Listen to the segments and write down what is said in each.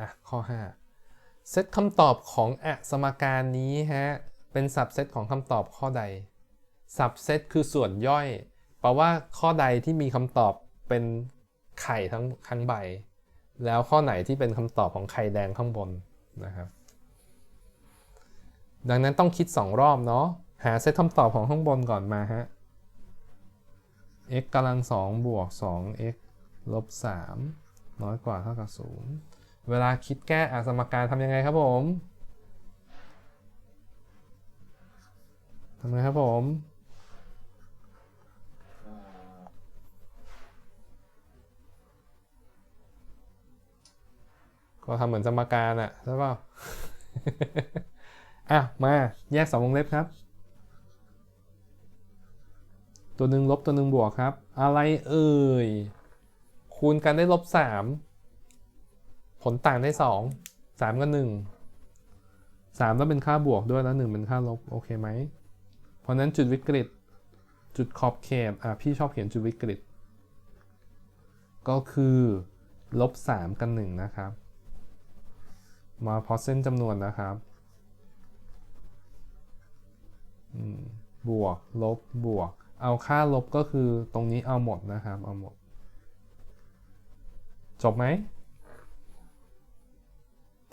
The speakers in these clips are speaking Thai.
อะข้อ 5 เซตคำตอบของอสมการนี้ฮะ เป็นสับเซตของคำตอบข้อใด สับเซตคือส่วนย่อย แปลว่าข้อใดที่มีคำตอบเป็นไข่ทั้งทั้งใบ แล้วข้อไหนที่เป็นคำตอบของไข่แดงข้างบนนะครับ ดังนั้นต้องคิด 2 รอบเนาะ หาเซตคำตอบของข้างบนก่อนมาฮะ x กำลัง2บวก 2x ลบ3น้อยกว่าเท่ากับ0 เวลาคิดแก้อาสมการทำยังไงครับผมทำไงครับผมก็ทำเหมือนสมการอะใช่ป่ะอะ มาแยกสองวงเล็บครับ ตัวหนึ่งลบตัวหนึ่งบวกครับ อะไรเอ่ย คูณกันได้ลบสาม ผลต่างได้สองสามกับหนึ่งสามต้องเป็นค่าบวกด้วยแล้วหนึ่งเป็นค่าลบโอเคไหม เพราะนั้นจุดวิกฤต จุดขอบเขตอะพี่ชอบเขียนจุดวิกฤต ก็คือลบสามกันหนึ่งนะครับ มาพอเส้นจำนวนนะครับบวกลบบวก เอาค่าลบก็คือตรงนี้เอาหมดนะครับ เอาหมด จบไหม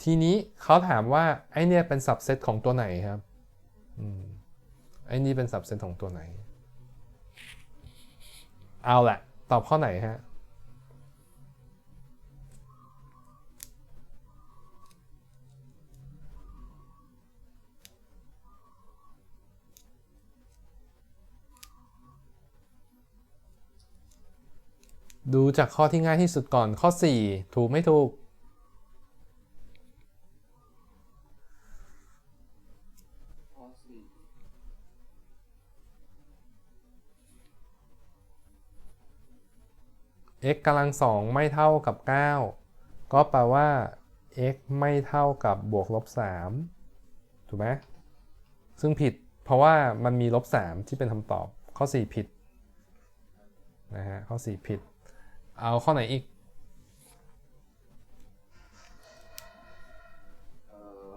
ทีนี้เขาถามว่าไอเนี่ยเป็นสับเซตของตัวไหนครับอไอนี่เป็นสับเซตของตัวไหน เอาแหละ ตอบข้อไหนฮะดูจากข้อที่ง่ายที่สุดก่อนข้อ 4 ถูกไม่ถูก ข้อสี่ x กำลังสองไม่เท่ากับ 9 ก็แปลว่า x ไม่เท่ากับบวกลบ3ถูกไหมซึ่งผิดเพราะว่ามันมีลบ3ที่เป็นคำตอบข้อ 4 ผิดนะฮะข้อ 4 ผิด เอาข้อไหนอีกเอ่อ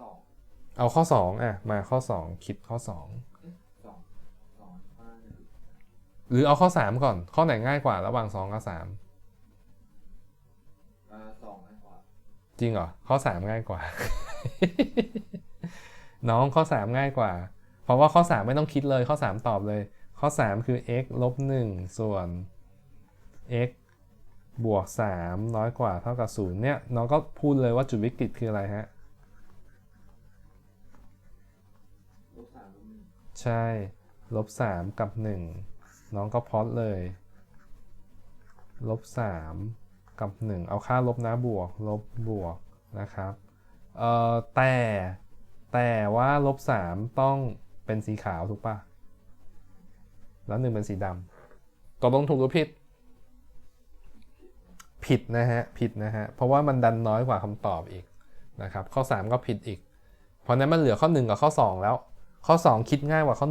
สองเอาข้อ 2 อะ มาข้อ 2 คิดข้อ 2 เอ๊ะสองสองห้าหนึ่ง หรือเอาข้อ3ก่อน ข้อไหนง่ายกว่า ระหว่าง2กับ3อ่าสองให้กว่า จริงเหรอ ข้อ3ง่ายกว่า น้องข้อ3ง่ายกว่า เพราะว่าข้อ3ไม่ต้องคิดเลย ข้อ3ตอบเลย ข้อ3คือ x ลบ1ส่วน x บวก3น้อยกว่าเท่ากับ0เนี่ย น้องก็พูดเลยว่าจุดวิกฤตคืออะไรฮะลบสามลบหนึ่งใช่ลบ3กับ1 น้องก็พอดเลย ลบ 3 กับ 1 เอาค่าลบนะบวก ลบบวกนะครับเอ่อแต่แต่ว่าลบ 3 ต้องเป็นสีขาวถูกปะแล้ว 1 เป็นสีดำตกลงถูกหรือผิด ผิดนะฮะ ผิดนะฮะ เพราะว่ามันดันน้อยกว่าคำตอบอีกนะครับ ข้อ 3 ก็ผิดอีก เพราะนั้นมันเหลือข้อ 1 กับข้อ 2 แล้ว ข้อ 2 คิดง่ายกว่าข้อ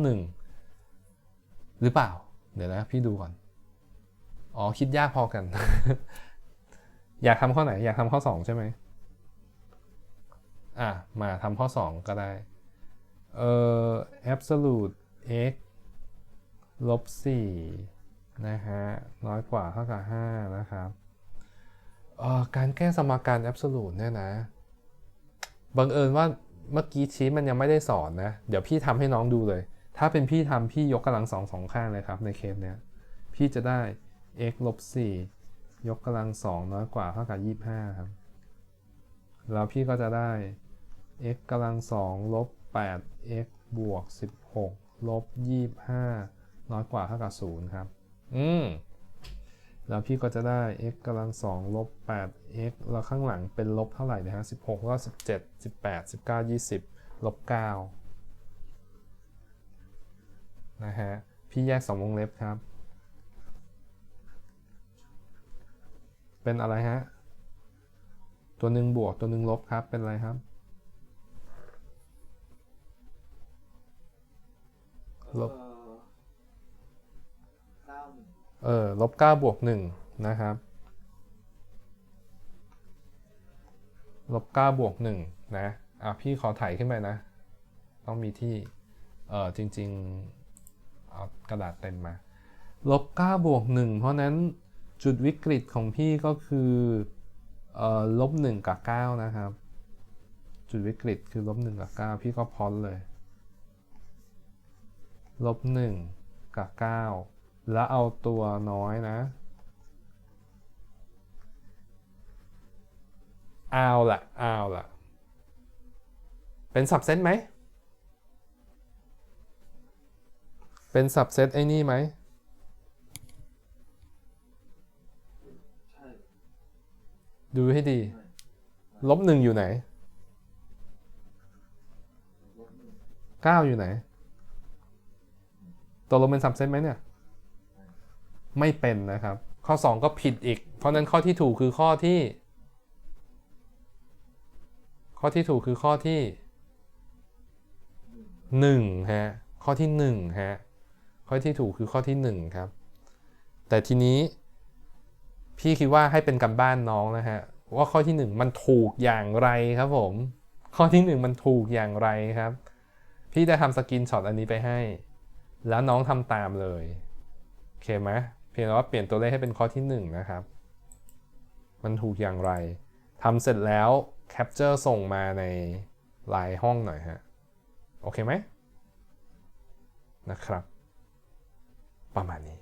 1 หรือเปล่า เดี๋ยวนะพี่ดูก่อน อ๋อคิดยากพอกัน อยากทำข้อไหน อยากทำข้อ 2 ใช่ไหมอะ มาทำข้อ 2 ก็ได้ เอ่อ absolute x ลบ4นะฮะ น้อยกว่าเท่ากับ5นะครับเอ่อการแก้สมการ absolute เนี่ยนะ บังเอิญว่าเมื่อกี้ชีทมันยังไม่ได้สอนนะ เดี๋ยวพี่ทำให้น้องดูเลย ถ้าเป็นพี่ทำพี่ยกกำลังสองสองข้างเลยครับในเคสเนี้ย พี่จะได้ x ลบ4ยกกำลังสองน้อยกว่าเท่ากับ25 ครับ แล้วพี่ก็จะได้ x กำลังสองลบ8 x บวก 16 ลบ 25 น้อยกว่าเท่ากับ 0 ครับ อืม แล้วพี่ก็จะได้ x กำลังสองลบ 8x แล้วข้างหลังเป็นลบเท่าไหร่นะฮะ16 ก็ 17 18 19 20 ลบ 9 นะฮะ พี่แยก 2 วงเล็บครับ เป็นอะไรฮะ ตัวหนึ่งบวกตัวหนึ่งลบครับ เป็นอะไรครับ ลบเอ่อเก้าหนึ่งเออลบเก้าบวกหนึ่งนะครับลบเก้าบวกหนึ่งนะ อะ พี่ขอถ่ายขึ้นไปนะ ต้องมีที่ เออจริง ๆ เอากระดาษเต็มมาลบเก้าบวกหนึ่งเพราะนั้นจุดวิกฤตของพี่ก็คืออลบหนึ่งกับเก้านะครับ จุดวิกฤตคือลบหนึ่งกับเก้าพี่ก็พร้อมเลยลบหนึ่งกับเก้าแล้วเอาตัวน้อยนะ เอาละเอาละเป็นสับเซตไหม เป็นสับเซตไอ้นี่ไหมดูให้ดี ลบหนึ่งอยู่ไหนเก้าอยู่ไหนตกลงเป็นสับเซตไหมเนี่ย ไม่เป็นนะครับ ข้อ 2 ก็ผิดอีก เพราะฉะนั้นข้อที่ถูกคือข้อที่ ข้อที่ถูกคือข้อที่1ฮะ ข้อที่1ฮะ ข้อที่ถูกคือข้อที่ 1 ครับ แต่ทีนี้ พี่คิดว่าให้เป็นกันบ้านน้องนะฮะว่าข้อที่ 1 มันถูกอย่างไรครับผม ข้อที่ 1 มันถูกอย่างไรครับ พี่จะทำสกินช็อตอันนี้ไปให้ แล้วน้องทำตามเลยโอเคไหมเพียงแต่ว่าเปลี่ยนตัวเลขให้เป็นข้อที่ 1 นะครับ มันถูกอย่างไรทำเสร็จแล้วแคปเจอร์ส่งมาในไลน์ห้องหน่อยฮะ โอเคไหมนะครับ ประมาณนี้